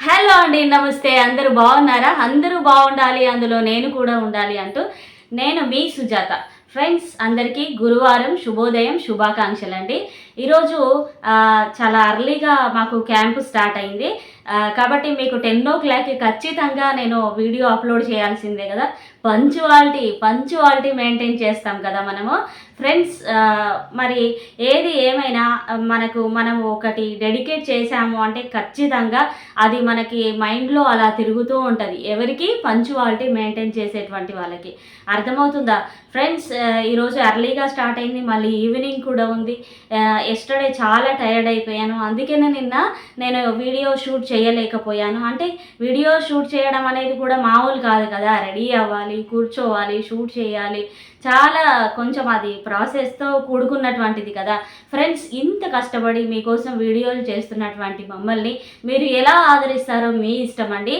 Hello అండి నమస్తే. అందరూ బాగున్నారా? అందరూ బాగుండాలి అందులో నేను కూడా ఉండాలి అంటూ నేను మీ సుజాత. ఫ్రెండ్స్ అందరికీ గురువారం శుభోదయం శుభాకాంక్షలు అండి ఈరోజు చాలా అర్లీగా మాకు క్యాంపు స్టార్ట్ అయింది. కాబట్టి మీకు టెన్ ఓ క్లాక్కి ఖచ్చితంగా నేను వీడియో అప్లోడ్ చేయాల్సిందే కదా. పంచువాలిటీ పంచువాలిటీ మెయింటైన్ చేస్తాం కదా మనము. ఫ్రెండ్స్ మరి ఏది ఏమైనా మనకు మనం ఒకటి డెడికేట్ చేసాము అంటే ఖచ్చితంగా అది మనకి మైండ్లో అలా తిరుగుతూ ఉంటుంది. ఎవరికి? పంచువాలిటీ మెయింటైన్ చేసేటువంటి వాళ్ళకి. అర్థమవుతుందా? ఫ్రెండ్స్ ఈరోజు అర్లీగా స్టార్ట్ అయింది మళ్ళీ ఈవినింగ్ కూడా ఉంది. ఎస్టర్డే చాలా టైర్డ్ అయిపోయాను. అందుకనే నిన్న నేను వీడియో షూట్ చేయలేకపోయాను. అంటే వీడియో షూట్ చేయడం అనేది కూడా మామూలు కాదు కదా. రెడీ అవ్వాలి కూర్చోవాలి షూట్ చేయాలి. చాలా కొంచెం అది ప్రాసెస్తో కూడుకున్నటువంటిది కదా. ఫ్రెండ్స్ ఇంత కష్టపడి మీకోసం వీడియోలు చేస్తున్నటువంటి మమ్మల్ని మీరు ఎలా ఆదరిస్తారో మీ ఇష్టం అండి.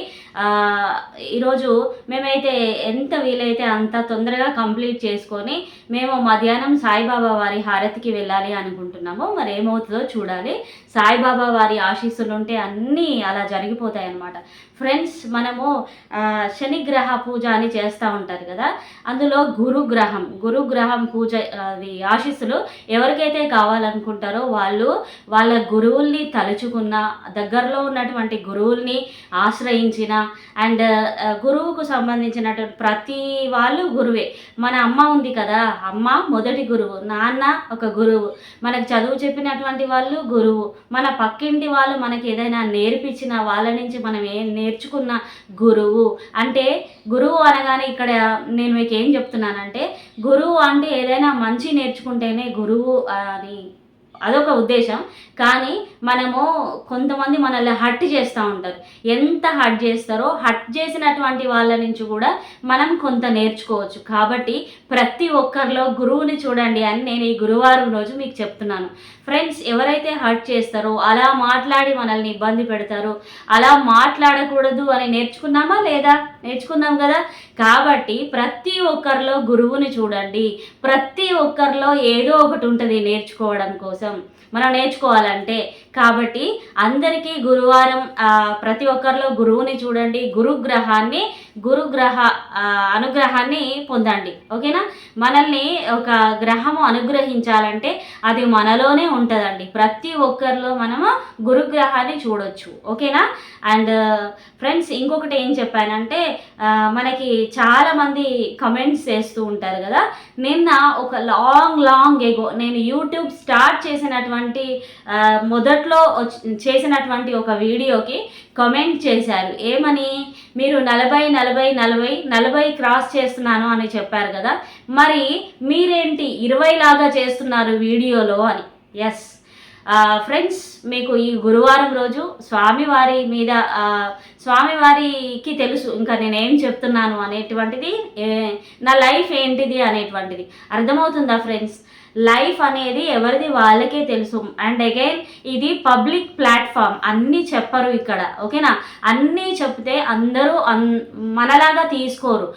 ఈరోజు మేమైతే ఎంత వీలైతే అంత తొందరగా కంప్లీట్ చేసుకొని మేము మధ్యాహ్నం సాయిబాబా వారి హారతికి వెళ్ళాలి అనుకుంటున్నాము. మరి ఏమవుతుందో చూడాలి. సాయిబాబా వారి ఆశీస్సులు ఉంటే అన్నీ అలా జరిగిపోతాయి అన్నమాట ఫ్రెండ్స్ మనము శనిగ్రహ పూజ అని చేస్తూ ఉంటారు కదా అందులో గురుగ్రహం గురుగ్రహం పూజ అది ఆశీస్సులు ఎవరికైతే కావాలనుకుంటారో వాళ్ళు వాళ్ళ గురువుల్ని తలుచుకున్న దగ్గరలో ఉన్నటువంటి గురువుల్ని ఆశ్రయించిన అండ్ గురువుకు సంబంధించినటువంటి ప్రతి వాళ్ళు గురువే. మన అమ్మ ఉంది కదా అమ్మ మొదటి గురువు నాన్న ఒక గురువు. మనకు చదువు చెప్పినటువంటి వాళ్ళు గురువు. మన పక్కింటి వాళ్ళు మనకి ఏదైనా నేర్పించిన వాళ్ళ నుంచి మనం ఏం నేర్చుకున్న గురువు. అంటే గురువు అనగానే ఇక్కడ నేను మీకు ఏం చెప్తున్నానంటే గురువు అంటే ఏదైనా మంచి నేర్చుకుంటేనే గురువు అని. అదొక ఉద్దేశం. కానీ మనము కొంతమంది మనల్ని హట్ చేస్తూ ఉంటారు. ఎంత హట్ చేస్తారో హట్ చేసినటువంటి వాళ్ళ నుంచి కూడా మనం కొంత నేర్చుకోవచ్చు. కాబట్టి ప్రతి ఒక్కరిలో గురువుని చూడండి అని నేను ఈ గురువారం రోజు మీకు చెప్తున్నాను. ఫ్రెండ్స్ ఎవరైతే హర్ట్ చేస్తారో అలా మాట్లాడి మనల్ని ఇబ్బంది పెడతారో. అలా మాట్లాడకూడదు అని నేర్చుకున్నామా లేదా? నేర్చుకున్నాం కదా. కాబట్టి ప్రతి ఒక్కరిలో గురువుని చూడండి. ప్రతి ఒక్కరిలో ఏదో ఒకటి ఉంటుంది నేర్చుకోవడం కోసం. మనం నేర్చుకోవాలంటే కాబట్టి అందరికీ గురువారం ప్రతి ఒక్కరిలో గురువుని చూడండి గురుగ్రహాన్ని గురుగ్రహ అనుగ్రహాన్ని పొందండి. ఓకేనా? మనల్ని ఒక గ్రహము అనుగ్రహించాలంటే అది మనలోనే ఉంటుందండి. ప్రతి ఒక్కరిలో మనము గురుగ్రహాన్ని చూడొచ్చు. ఓకేనా? అండ్ ఫ్రెండ్స్ ఇంకొకటి ఏం చెప్పానంటే మనకి చాలామంది కమెంట్స్ చేస్తూ ఉంటారు కదా? నిన్న ఒక లాంగ్ లాంగ్ ఎగో నేను యూట్యూబ్ స్టార్ట్ చేసినటువంటి మొదటి మొదట్లో చేసినటువంటి ఒక వీడియోకి కమెంట్ చేశారు. ఏమని? మీరు నలభై నలభై నలభై నలభై క్రాస్ చేస్తున్నాను అని చెప్పారు కదా. మరి మీరేంటి ఇరవై లాగా చేస్తున్నారు వీడియోలో అని? ఎస్ ఫ్రెండ్స్ మీకు ఈ గురువారం రోజు స్వామివారి మీద స్వామివారికి తెలుసు. ఇంకా నేనేం చెప్తున్నాను అనేటువంటిది నా లైఫ్ ఏంటిది అనేటువంటిది. అర్థమవుతుందా ఫ్రెండ్స్? లైఫ్ అనేది ఎవరిది వాళ్ళకే తెలుసు. అండ్ అగైన్ ఇది పబ్లిక్ ప్లాట్ఫామ్. అన్నీ చెప్పరు ఇక్కడ. ఓకేనా? అన్నీ చెప్తే అందరూ అన్ మనలాగా తీసుకోరు.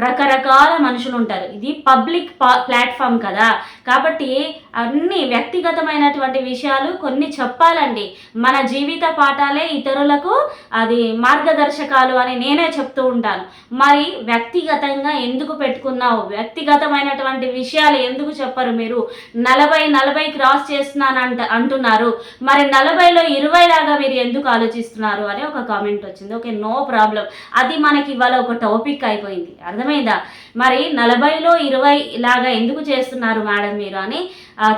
రకరకాల మనుషులు ఉంటారు ఇది పబ్లిక్ ప్లాట్ఫామ్ కదా. కాబట్టి అన్ని వ్యక్తిగతమైనటువంటి విషయాలు కొన్ని చెప్పాలండి. మన జీవిత పాఠాలే ఇతరులకు అది మార్గదర్శకాలు అని నేనే చెప్తూ ఉంటాను. మరి వ్యక్తిగతంగా ఎందుకు పెట్టుకున్నావు? వ్యక్తిగతమైనటువంటి విషయాలు ఎందుకు చెప్పరు మీరు? నలభై నలభై క్రాస్ చేస్తున్నాను అంట అంటున్నారు. మరి నలభైలో ఇరవై లాగా మీరు ఎందుకు ఆలోచిస్తున్నారు? అని ఒక కామెంట్ వచ్చింది. Okay no problem. అది మనకి ఇవాళ ఒక టాపిక్ అయిపోయింది. అర్థమైందా మరి నలభైలో ఇరవై ఇలాగా ఎందుకు చేస్తున్నారు మేడం మీరు అని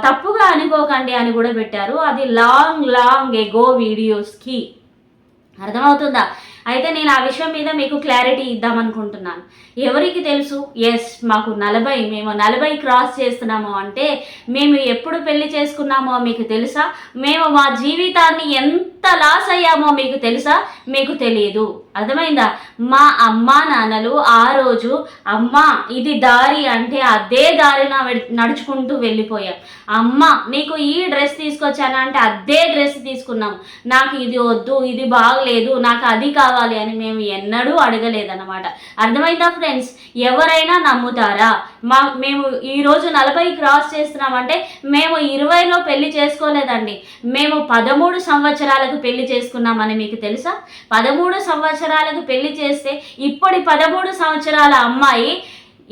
తప్పుగా అనుకోకండి అని కూడా పెట్టారు. అది లాంగ్ లాంగ్ ఎగో వీడియోస్కి. అర్థమవుతుందా? అయితే నేను ఆ విషయం మీద మీకు క్లారిటీ ఇద్దాం అనుకుంటున్నాను ఎవరికి తెలుసు? ఎస్ మాకు నలభై మేము నలభై క్రాస్ చేస్తున్నాము అంటే మేము ఎప్పుడు పెళ్ళి చేసుకున్నామో మీకు తెలుసా? మేము మా జీవితాన్ని ఎంత లాస్ అయ్యామో మీకు తెలుసా? మీకు తెలియదు. అర్థమైందా? మా అమ్మా నాన్నలు ఆ రోజు అమ్మ ఇది దారి అంటే అదే దారిన నడుచుకుంటూ వెళ్ళిపోయాం. అమ్మ నీకు ఈ డ్రెస్ తీసుకొచ్చానా? అంటే అదే డ్రెస్ తీసుకున్నాం. నాకు ఇది వద్దు ఇది బాగా బాగలేదు నాకు అది కావాలి అని మేము ఎన్నడూ అడగలేదన్నమాట. అర్థమైందా ఫ్రెండ్స్? ఎవరైనా నమ్ముతారా? మా మేము ఈరోజు నలభై క్రాస్ చేస్తున్నామంటే మేము ఇరవైలో పెళ్ళి చేసుకోలేదండి. మేము పదమూడు సంవత్సరాలకు పెళ్ళి చేసుకున్నామని మీకు తెలుసా? పదమూడు సంవత్సరాలకు పెళ్ళి చేస్తే ఇప్పటి పదమూడు సంవత్సరాల అమ్మాయి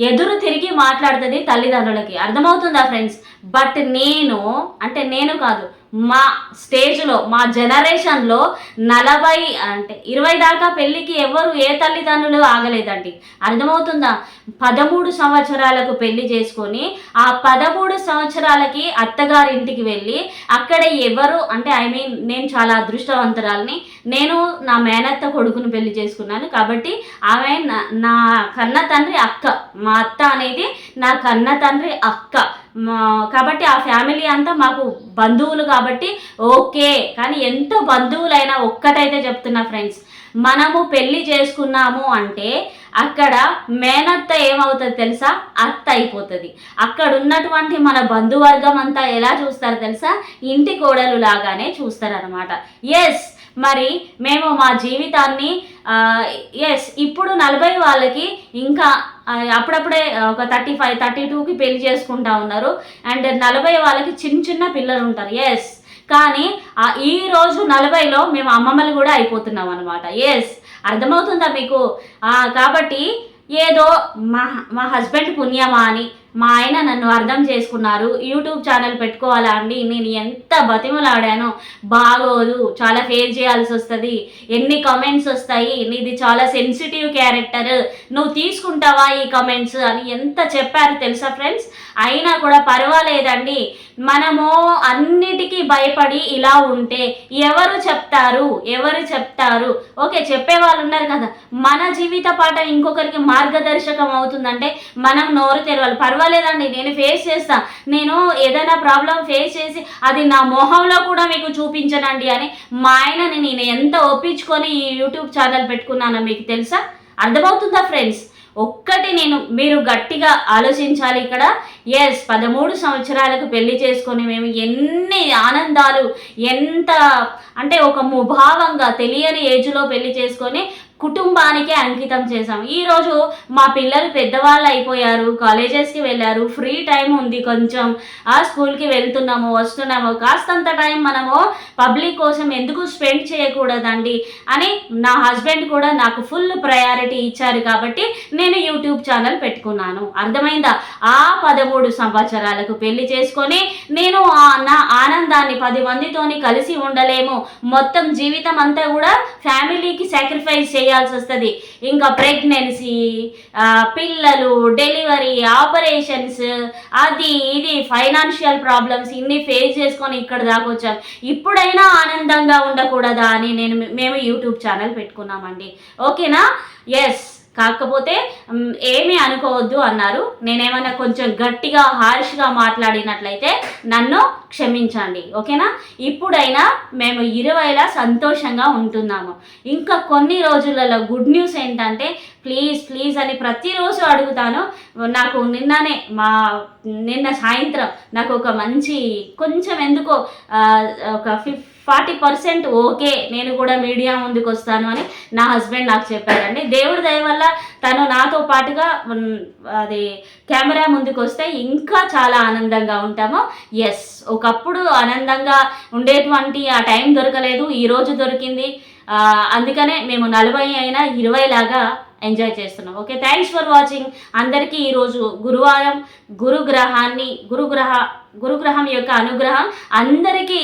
ఎదురు తిరిగి మాట్లాడుతుంది తల్లిదండ్రులకి. అర్థమవుతుందా ఫ్రెండ్స్? బట్ నేను అంటే నేను కాదు మా స్టేజ్లో మా జనరేషన్లో నలభై అంటే ఇరవై దాకా పెళ్ళికి ఎవరు ఏ తల్లిదండ్రులు ఆగలేదండి. అర్థమవుతుందా? పదమూడు సంవత్సరాలకు పెళ్ళి చేసుకొని ఆ పదమూడు సంవత్సరాలకి అత్తగారింటికి వెళ్ళి అక్కడ ఎవరు అంటే ఐ మీన్ నేను చాలా అదృష్టవంతురాలని నేను నా మేనత్త కొడుకును పెళ్ళి చేసుకున్నాను కాబట్టి ఆమె నా- నా కన్న తండ్రి అక్క మా అత్త అనేది నా కన్న తండ్రి అక్క. మా- కాబట్టి ఆ ఫ్యామిలీ అంతా మాకు బంధువులు కాబట్టి ఓకే కానీ ఎంత బంధువులైనా ఒక్కటైతే చెప్తున్నా ఫ్రెండ్స్. మనము పెళ్ళి చేసుకున్నాము అంటే అక్కడ మేనత్త ఏమవుతుంది తెలుసా? అత్త అయిపోతుంది. అక్కడ ఉన్నటువంటి మన బంధువర్గం అంతా ఎలా చూస్తారు తెలుసా? ఇంటి కోడలు లాగానే చూస్తారనమాట ఎస్ మరి మేము మా జీవితాన్ని ఎస్ ఇప్పుడు నలభై వాళ్ళకి ఇంకా అప్పుడప్పుడే ఒక థర్టీ ఫైవ్ థర్టీ టూకి పెళ్ళి చేసుకుంటా ఉన్నారు. అండ్ నలభై వాళ్ళకి చిన్న చిన్న పిల్లలు ఉంటారు. ఎస్ కానీ ఈ రోజు నలభైలో మేము అమ్మమ్మలు కూడా అయిపోతున్నాం అనమాట ఎస్ అర్థమవుతుందా మీకు? కాబట్టి ఏదో మా మా హస్బెండ్ పుణ్యమా అని మా ఆయన నన్ను అర్థం చేసుకున్నారు. యూట్యూబ్ ఛానల్ పెట్టుకోవాలా అండి? నేను ఎంత బతిమలాడానో. బాగోదు. చాలా ఫేస్ చేయాల్సి వస్తుంది. ఎన్ని కమెంట్స్ వస్తాయి? నీది చాలా సెన్సిటివ్ క్యారెక్టర్ నువ్వు తీసుకుంటావా ఈ కమెంట్స్ అని ఎంత చెప్పారు తెలుసా ఫ్రెండ్స్ అయినా కూడా పర్వాలేదండి. మనము అన్నిటికీ భయపడి ఇలా ఉంటే ఎవరు చెప్తారు? ఎవరు చెప్తారు? ఓకే చెప్పే వాళ్ళు ఉన్నారు కదా. మన జీవిత పాఠం ఇంకొకరికి మార్గదర్శకం అవుతుందంటే మనం నోరు తెరవాలి. పర్వాలేదండి నేను ఫేస్ చేస్తా. నేను ఏదైనా ప్రాబ్లం ఫేస్ చేసి అది నా మొహంలో కూడా మీకు చూపించనండి అని మా ఆయనని నేను ఎంత ఒప్పించుకొని ఈ యూట్యూబ్ ఛానల్ పెట్టుకున్నానో మీకు తెలుసా? అర్థమవుతుందా ఫ్రెండ్స్ ఒక్కటి నేను మీరు గట్టిగా ఆలోచించాలి ఇక్కడ. ఎస్ పదమూడు సంవత్సరాలకు పెళ్ళి చేసుకొని మేము ఎన్ని ఆనందాలు ఎంత అంటే ఒక ముభావంగా తెలియని ఏజ్లో పెళ్ళి చేసుకొని కుటుంబానికే అంకితం చేశాం. ఈరోజు మా పిల్లలు పెద్దవాళ్ళు అయిపోయారు కాలేజెస్కి వెళ్ళారు ఫ్రీ టైం ఉంది కొంచెం. ఆ స్కూల్కి వెళ్తున్నాము వస్తున్నాము. కాస్తంత టైం మనము పబ్లిక్ కోసం ఎందుకు స్పెండ్ చేయకూడదండి అని నా హస్బెండ్ కూడా నాకు ఫుల్ ప్రయారిటీ ఇచ్చారు కాబట్టి నేను యూట్యూబ్ ఛానల్ పెట్టుకున్నాను. అర్థమైందా? ఆ పదమూడు సంవత్సరాలకు పెళ్ళి చేసుకొని నేను నా ఆనందాన్ని పది మందితోని కలిసి ఉండలేము. మొత్తం జీవితం అంతా కూడా ఫ్యామిలీకి సాక్రిఫైస్ చేయాల్సి వస్తుంది. ఇంకా ప్రెగ్నెన్సీ పిల్లలు డెలివరీ ఆపరేషన్స్ అది ఇది ఫైనాన్షియల్ ప్రాబ్లమ్స్ ఇన్ని ఫేస్ చేసుకొని ఇక్కడ దాకా వచ్చాం. ఇప్పుడైనా ఆనందంగా ఉండకూడదా అని నేను మేము యూట్యూబ్ ఛానల్ పెట్టుకున్నామండి. ఓకేనా? ఎస్ కాకపోతే ఏమీ అనుకోవద్దు అన్నారు. నేనేమైనా కొంచెం గట్టిగా హార్ష్గా మాట్లాడినట్లయితే నన్ను క్షమించండి ఓకేనా? ఇప్పుడైనా మేము ఇరవైలా సంతోషంగా ఉంటున్నాము. ఇంకా కొన్ని రోజులలో గుడ్ న్యూస్ ఏంటంటే ప్లీజ్ ప్లీజ్ అని ప్రతిరోజు అడుగుతాను. నాకు నిన్ననే మా నిన్న సాయంత్రం నాకు ఒక మంచి కొంచెం ఎందుకో ఒక ఫిఫ్ ఫార్టీ పర్సెంట్ ఓకే నేను కూడా మీడియా ముందుకు వస్తాను అని నా హస్బెండ్ నాకు చెప్పారండి దేవుడి దయ వల్ల తను నాతో పాటుగా అది కెమెరా ముందుకు వస్తే ఇంకా చాలా ఆనందంగా ఉంటాము. ఎస్ ఒకప్పుడు ఆనందంగా ఉండేటువంటి ఆ టైం దొరకలేదు ఈరోజు దొరికింది. అందుకనే మేము నలభై అయినా ఇరవై లాగా ఎంజాయ్ చేస్తున్నాం. ఓకే థ్యాంక్స్ ఫర్ వాచింగ్ అందరికీ ఈరోజు గురువారం గురుగ్రహాన్ని గురుగ్రహ గురుగ్రహం యొక్క అనుగ్రహం అందరికీ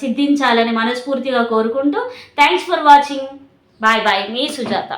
సిద్ధించాలని మనస్ఫూర్తిగా కోరుకుంటూ thanks for watching bye bye me Sujatha.